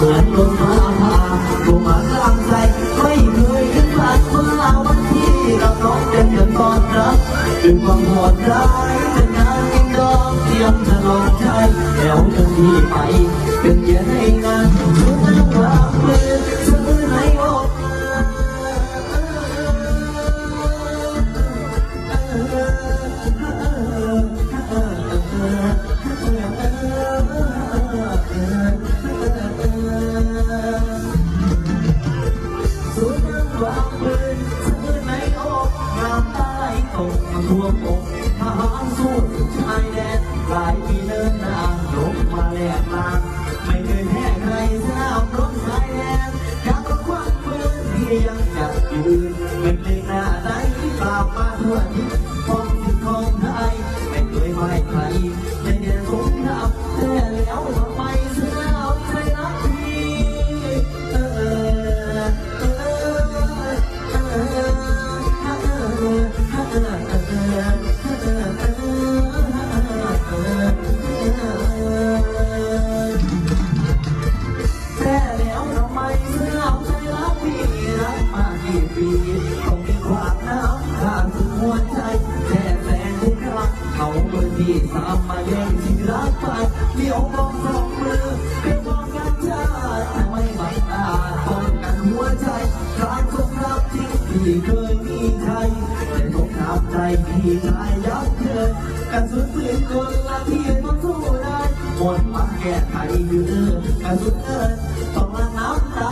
เหมือนลมมาพากูมากลางใจไม่เคยคิดผ่านเมื่อวันที่เราต้องเป็นกันตอนรักดึงความโหดร้ายเป็นงานกินดองเตรียมจะลองใจแล้วจะที่ไป วอกทหารสู้สุดชายแดนหลายปีเดินนางลบมาแลกมา ไม่เคยแพ้ใครสนามรบชายแดนการประคว้างปืนที่ยังจับยืนเป็นเลงหน้าไหนปราบมาทั่วทิศของสิทธิ์ของไทยไม่เคยไม่ใคร ที่สามมาแย่งที่รักไปเดี๋ยวมองสองมือเพื่อมองกันชาติไม่บังอาจป้องกันหัวใจการสงครามจริงที่เคยมีใครแต่สงครามใจพี่ชายยับเยินกันสุดปืนคนละที่ต้องสู้ได้หมดมาแก้ไขอยู่เออกระสุนเอินต้องละน้ำตา